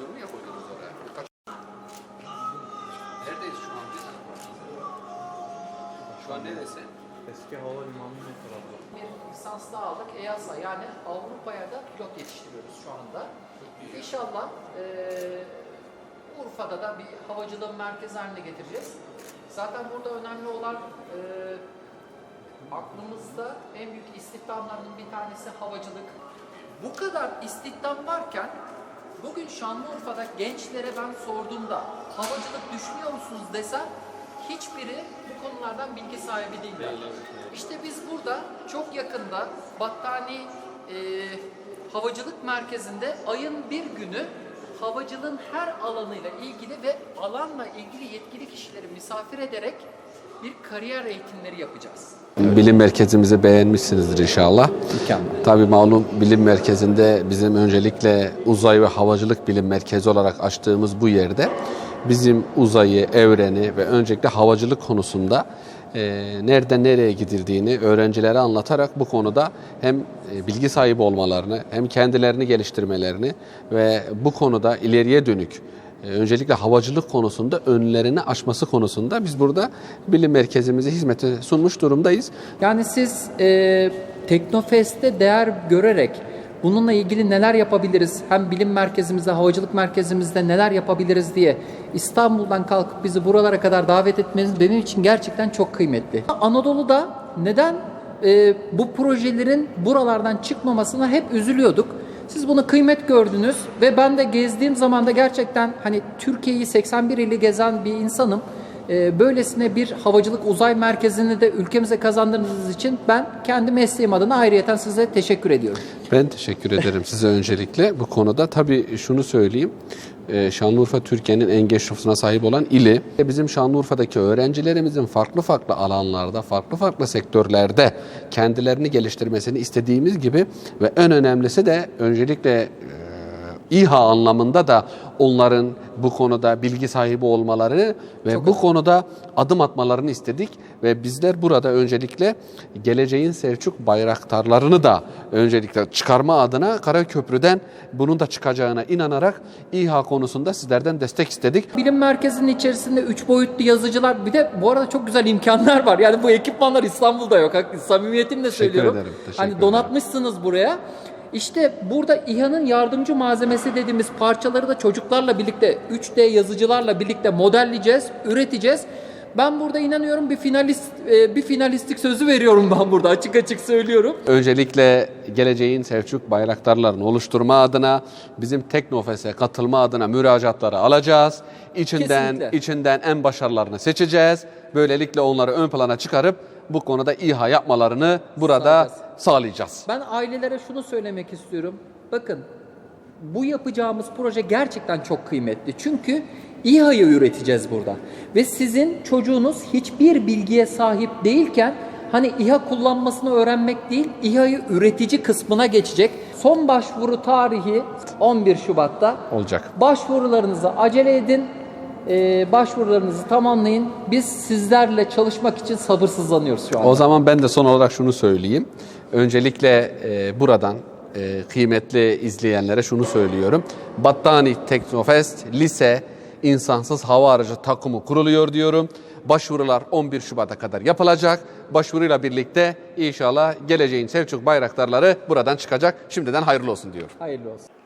Televizyonumu ya koydunuz oraya. Kaç... Neredeyiz şu an biz? Şu an neresi? Eski havalimanının o tarafı. Bir lisans daha aldık EASA yani Avrupa'ya da pilot yetiştiriyoruz şu anda. İnşallah eee Urfa'da da bir havacılığın merkezi haline getireceğiz. Zaten burada önemli olan eee aklımızda en büyük istihdamlarının bir tanesi havacılık. Bu kadar istihdam varken bugün Şanlıurfa'da gençlere ben sorduğumda havacılık düşünüyor musunuz desem hiçbiri bu konulardan bilgi sahibi değiller. İşte biz burada çok yakında Battani e, Havacılık Merkezi'nde ayın bir günü havacılığın her alanıyla ilgili ve alanla ilgili yetkili kişileri misafir ederek bir kariyer eğitimleri yapacağız. Bilim merkezimizi beğenmişsinizdir inşallah. Mükemmel. Tabii malum bilim merkezinde bizim öncelikle uzay ve havacılık bilim merkezi olarak açtığımız bu yerde bizim uzayı, evreni ve öncelikle havacılık konusunda e, nereden nereye gidildiğini öğrencilere anlatarak bu konuda hem e, bilgi sahibi olmalarını hem kendilerini geliştirmelerini ve bu konuda ileriye dönük öncelikle havacılık konusunda önlerini aşması konusunda biz burada bilim merkezimizi hizmete sunmuş durumdayız. Yani siz e, Teknofest'te değer görerek bununla ilgili neler yapabiliriz? Hem bilim merkezimizde, havacılık merkezimizde neler yapabiliriz diye İstanbul'dan kalkıp bizi buralara kadar davet etmeniz benim için gerçekten çok kıymetli. Anadolu'da neden e, bu projelerin buralardan çıkmamasına hep üzülüyorduk. Siz bunu kıymet gördünüz ve ben de gezdiğim zaman da gerçekten hani Türkiye'yi 81 ili gezen bir insanım. Ee, Böylesine bir havacılık uzay merkezini de ülkemize kazandırdığınız için ben kendi mesleğim adına ayrıyeten size teşekkür ediyorum. Ben teşekkür ederim size öncelikle bu konuda. Tabii şunu söyleyeyim. e, Şanlıurfa Türkiye'nin en genç nüfusuna sahip olan ili. Bizim Şanlıurfa'daki öğrencilerimizin farklı farklı alanlarda, farklı farklı sektörlerde kendilerini geliştirmesini istediğimiz gibi ve en önemlisi de öncelikle İHA anlamında da onların bu konuda bilgi sahibi olmaları ve bu konuda adım atmalarını istedik ve bizler burada öncelikle geleceğin Selçuk bayraktarlarını da öncelikle çıkarma adına Karaköprü'den bunun da çıkacağına inanarak İHA konusunda sizlerden destek istedik. Bilim merkezinin içerisinde 3 boyutlu yazıcılar bir de bu arada çok güzel imkanlar var. Yani bu ekipmanlar İstanbul'da yok. Samimiyetimle söylüyorum. ederim, teşekkür hani ederim. donatmışsınız buraya. İşte burada İHA'nın yardımcı malzemesi dediğimiz parçaları da çocuklarla birlikte 3D yazıcılarla birlikte modelleyeceğiz, üreteceğiz. Ben burada inanıyorum bir finalist e, bir finalistik sözü veriyorum ben burada açık açık söylüyorum. Öncelikle geleceğin Selçuk bayraktarlarını oluşturma adına bizim Teknofest'e katılma adına müracaatları alacağız. İçinden Kesinlikle. içinden en başarılarını seçeceğiz. Böylelikle onları ön plana çıkarıp bu konuda İHA yapmalarını burada Sağlayacağız. Sağlayacağız. Ben ailelere şunu söylemek istiyorum. Bakın bu yapacağımız proje gerçekten çok kıymetli. Çünkü İHA'yı üreteceğiz burada. Ve sizin çocuğunuz hiçbir bilgiye sahip değilken hani İHA kullanmasını öğrenmek değil, İHA'yı üretici kısmına geçecek. Son başvuru tarihi 11 Şubat'ta. Olacak. Başvurularınızı acele edin. Ee, başvurularınızı tamamlayın. Biz sizlerle çalışmak için sabırsızlanıyoruz şu anda. O zaman ben de son olarak şunu söyleyeyim. Öncelikle e, buradan e, kıymetli izleyenlere şunu söylüyorum. Battani Teknofest Lise insansız hava aracı takımı kuruluyor diyorum. Başvurular 11 Şubat'a kadar yapılacak. Başvuruyla birlikte inşallah geleceğin Selçuk bayraktarları buradan çıkacak. Şimdiden hayırlı olsun diyorum. Hayırlı olsun.